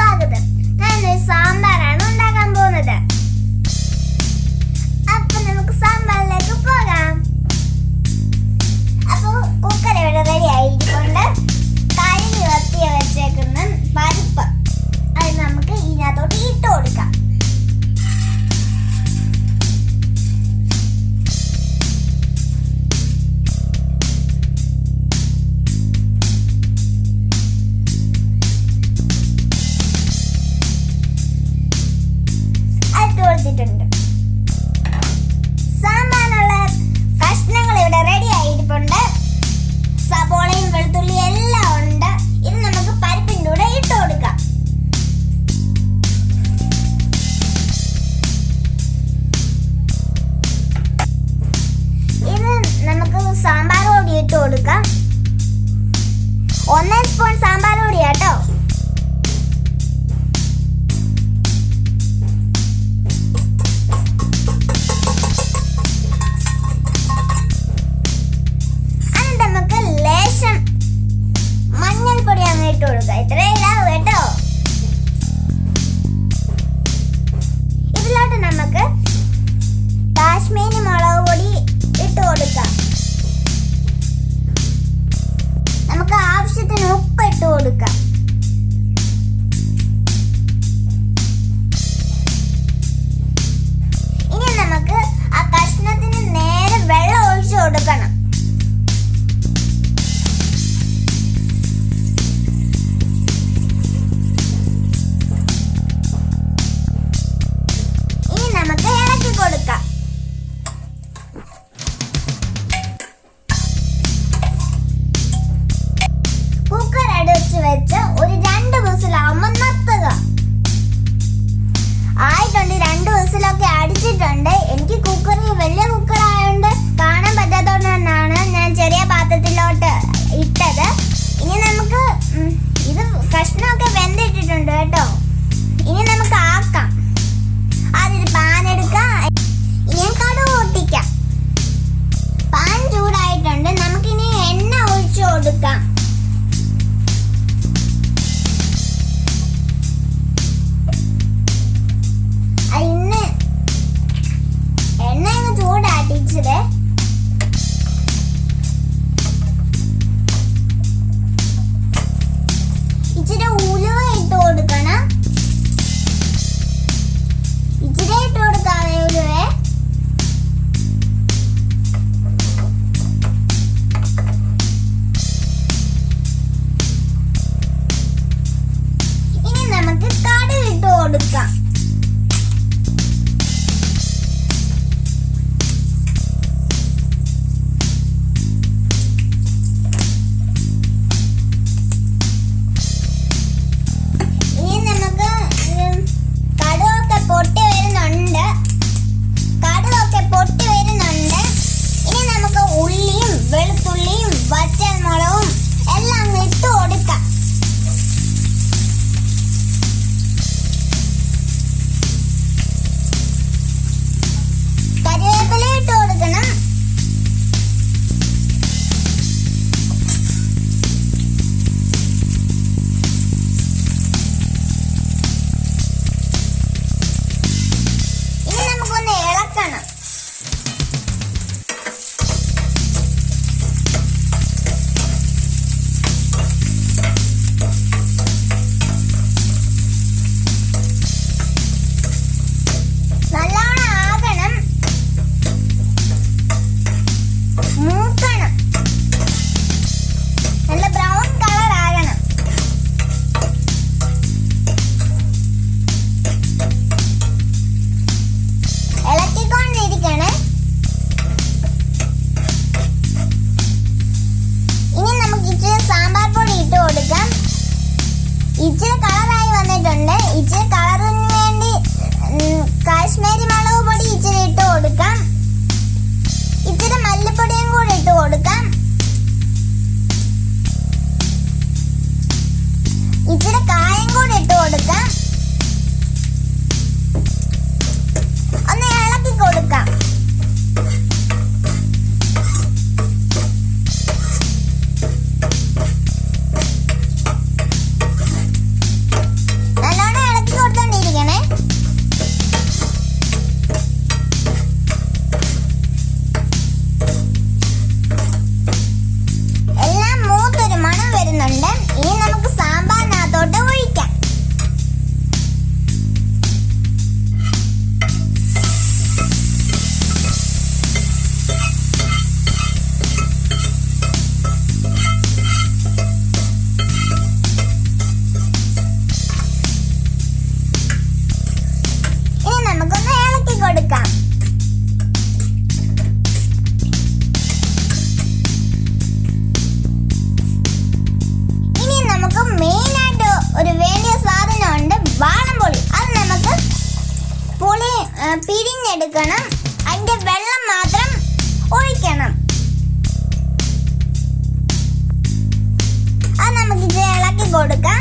saygıdır. Ne neyse ben വെച്ചിട്ടുണ്ട് എനിക്ക് കുക്കറിൽ വലിയ കുക്കറായതുകൊണ്ട് കാണാൻ പറ്റാത്തതുകൊണ്ടാണ് ഞാൻ പിഴിഞ്ഞെടുക്കണം അതിന്റെ വെള്ളം മാത്രം ഒഴിക്കണം. അത് നമുക്ക് ഇത് ഇളക്കി കൊടുക്കാം.